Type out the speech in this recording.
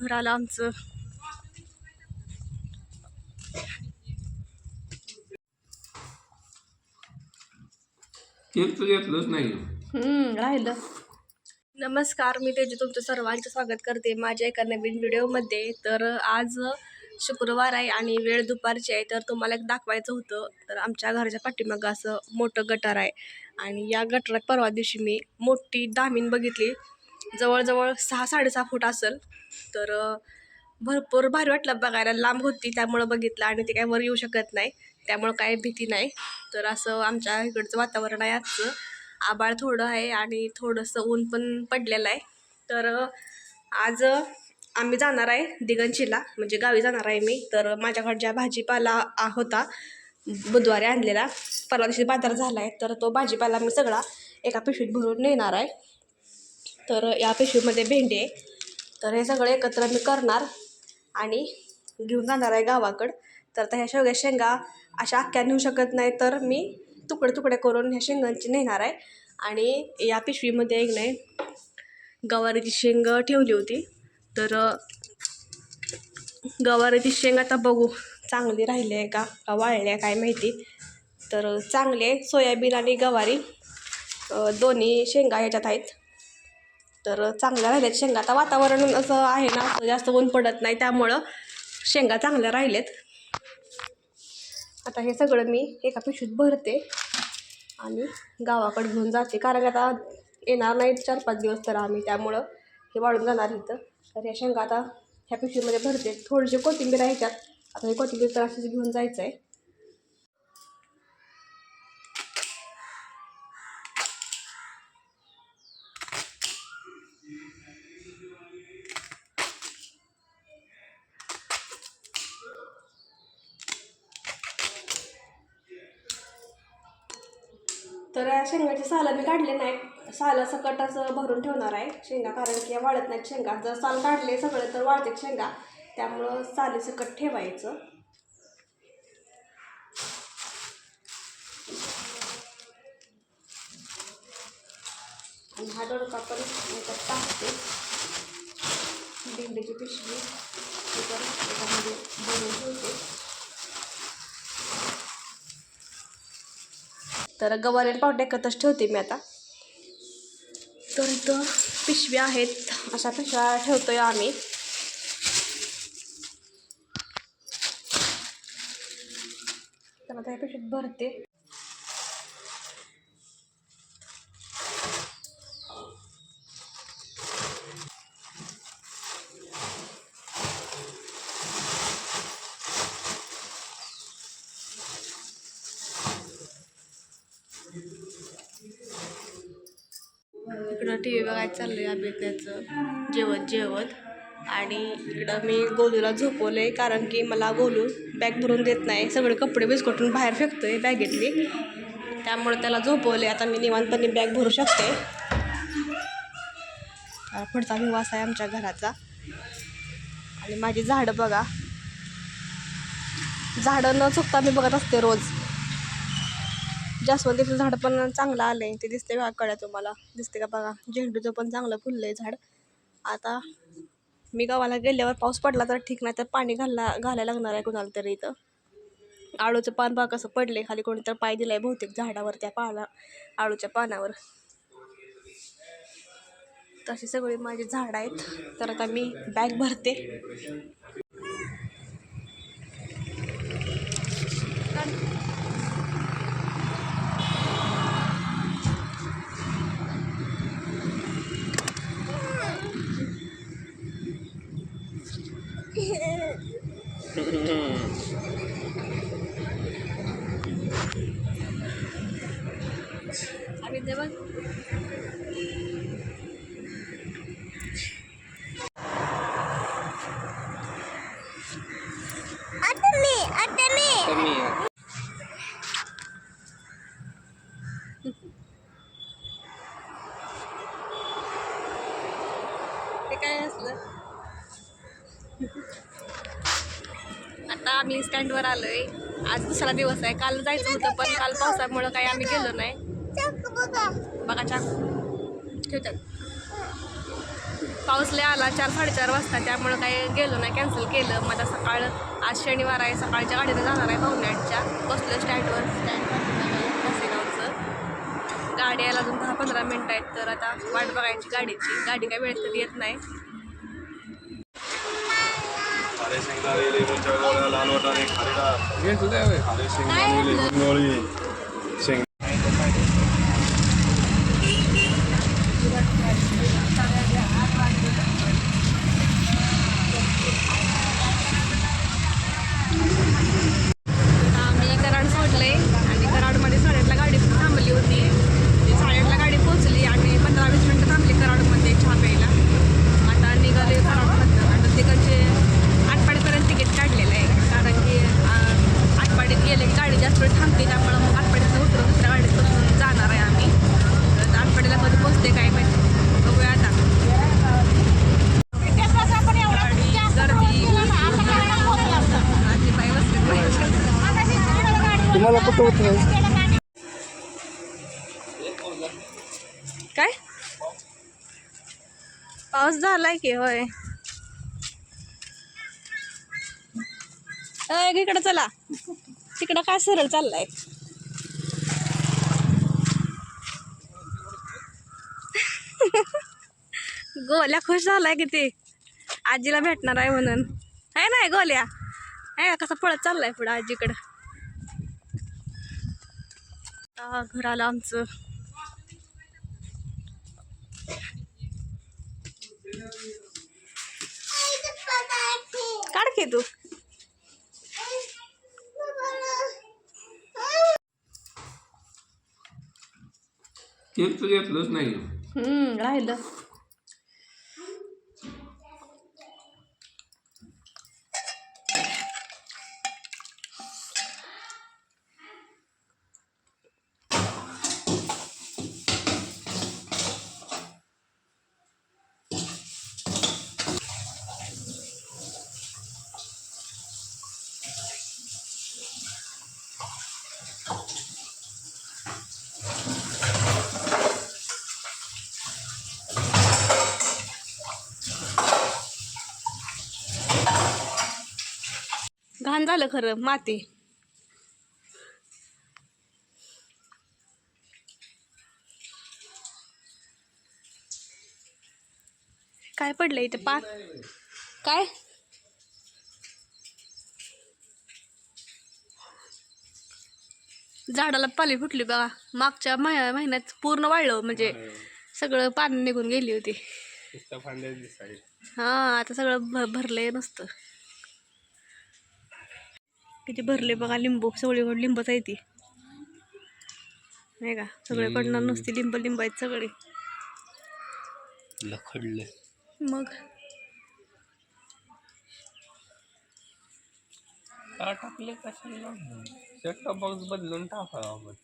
घर आलं आमचं. केक तर घेतलंच नाही. हम्म, राहिलं. नमस्कार मी तेजू तुमचं सर्वांचं स्वागत करते माझ्या एका नवीन व्हिडिओमध्ये. तर आज शुक्रवार आहे आणि वेळ दुपारची आहे तर तुम्हाला एक दाखवायचं होतं. तर आमच्या घराच्या पाठीमागं असं मोठं गटार आहे. आणि या गटारात परवा दिवशी मी मोठी दामीन बघितली. जवळजवळ सहा साडेसहा फूट असेल. तर भरपूर भारी वाटलं बघायला. लांब होती त्यामुळं बघितलं आणि ते काय वर येऊ शकत नाही. त्यामुळं काही भीती नाही. तर असं आमच्या इकडचं वातावरण आहे आजचं. आबाळ थोडं आहे आणि थोडंसं ऊन पण पडलेलं आहे. तर आज आम्ही जाणार आहे दिगंचीला. म्हणजे गावी जाणार आहे मी. तर माझ्याकडच्या भाजीपाला होता बुधवारी आणलेला. परवा दिवशी बाजार झाला आहे तर तो भाजीपाला मी सगळा एका पिशवीत भरून नेणार आहे. तर या पिशवीमध्ये भेंडी आहे. तर हे सगळं एकत्र मी करणार आणि घेऊन जाणार आहे गावाकडं. तर आता ह्या शेवग्या शेंगा अशा अख्ख्या नेऊ शकत नाही तर मी तुकडे तुकडे करून ह्या शेंगांची नेणार आहे. आणि या पिशवीमध्ये एक नाही गवारीची शेंग ठेवली होती. तर गवारीची शेंग आता बघू चांगली राहिली आहे का का वाळली आहे काय माहिती. तर चांगले सोयाबीन आणि गवारी दोन्ही शेंगा ह्याच्यात आहेत. तर चांगल्या राहिल्यात शेंगा. आता वातावरण असं आहे ना असं जास्त ऊन पडत नाही त्यामुळं शेंगा चांगल्या राहिलेत. आता हे सगळं मी एका पिशवीत भरते आणि गावाकडे घेऊन जाते. कारण आता येणार नाही चार पाच दिवस तर आम्ही त्यामुळं हे वाढून जाणार इथं. तर या शेंगा आता ह्या पिशवीमध्ये भरते. थोडीशी कोथिंबीर आहे ह्याच्यात. आता हे कोथिंबीर तर अशीच घेऊन जायचं आहे तर शेंगाची सालं मी काढले नाही. सालं सकटच असं भरून ठेवणार आहे शेंगा कारण की वाळत नाहीत शेंगा. जर साल काढले सगळे तर वाळतात शेंगा. त्यामुळं साली सकट ठेवायचं. आणि हा दोडका पण याच्यात टाकते. भेंडीची पिशवी. ती पण भरून ठेवते. तर गवारी पावडे एकत्रच ठेवते मी आता. तर इथं पिशव्या आहेत अशा पिशव्या ठेवतोय आम्ही. तर आता या पिशवीत भरते इकडं टी व्ही बघायचं चाललं आहे आम्ही जेवत जेवत. आणि इकडं मी गोलूला झोपवलं आहे कारण की मला गोलू बॅग भरून देत नाही. सगळे कपडे बिस्कटून बाहेर फेकतो आहे बॅगेतली. त्यामुळे त्याला झोपवले आता मी निवांतपणे बॅग भरू शकते. पुढचा निवास आहे आमच्या घराचा. आणि माझी झाडं बघा. झाडं न चुकता मी बघत असते रोज. जास्वंदीचं झाड पण चांगलं आलंय. ते दिसते बघा कळ्या तुम्हाला. दिसते का बघा? झेंडूचं पण चांगलं फुललंय झाड. आता मी गावाला गेल्यावर पाऊस पडला तर ठीक नाही तर पाणी घालला घालायला लागणार आहे कुणाला तरी इथं. आळूचं पान बा कसं पडले खाली कोणी तर पाय आहे बहुतेक झाडावर त्या पाला आळूच्या पानावर. तशी सगळी माझी झाड आहेत. तर आता मी बॅग भरते. आणि ते बघ ते काय आता आम्ही स्टँडवर आलोय. आज दुसरा दिवस आहे. काल जायचं होतं पण काल पावसामुळं काही आम्ही गेलो नाही. बघा चाकू ठेवतात. पाऊस लय आला चार साडेचार वाजता. त्यामुळं काही गेलो नाही कॅन्सल केलं. मग आता सकाळ आज शनिवार आहे सकाळच्या गाडीने जाणार आहे पावणे आठच्या बसलो स्टँडवर स्टँड बसेगावचं. गाडी यायला अजून दहा पंधरा मिनटं आहेत तर आता वाट बघायची गाडीची. गाडी काय वेळेत कधी येत नाही. खारे शेंगदाणे लाल वाटाणे खारे शेंगदाणे गोळी शेंग आम्ही कराड सोडले आणि कराडमध्ये साडेआठला गाडी थांबली होती ती साडेआठला गाडी पोहोचली आणि पंधरा वीस मिनटं थांबली कराडमध्ये चहा प्यायला आता निघाले कराडमधनं आता तिकडचे आटपाडीपर्यंत तिकीट काढलेलं आहे कारण की अं, आटपाडीत गेले की गाडी जास्त वेळ थांबते त्यामुळं मग आटपाडीतनं उतरून दुसऱ्या गाडीत बसून जाणार आहे आम्ही तर आटपाडीला कधी पोहोचते काय माहिती बघूया आता गाडी गर्दी आजी पाय बसले पाहिजे तुम्हाला कुठं होत नाही काय? पाऊस झालाय की होय. अय, इकडं चला. तिकडं काय सरळ चाललाय? गोल्या खुश झालाय किती आजीला भेटणार आहे म्हणून. आहे नाही गोल्या. आहे कसा पळत चाललाय पुढं आजीकडं. आ, घर आलं आमचं. काढ की तू. केक घेतलंच नाही. हम्म राहिलं. झालं खरं माती. काय पडलं इथे पाक? काय? झाडाला पाली फुटली बघा. मागच्या महि- महिन्यात पूर्ण वाळलं म्हणजे सगळं पाणी निघून गेली होती. हा आता सगळं भरलंय नसतं. किती भरले बघा लिंबू सगळीकडे लिंबच आहे ती. नाही का? सगळीकडनं नुसती लिंब लिंब आहेत सगळे. लखडले. मग? का टाकले कशाला? सेट बॉक्स बदलून टाकावा आपण.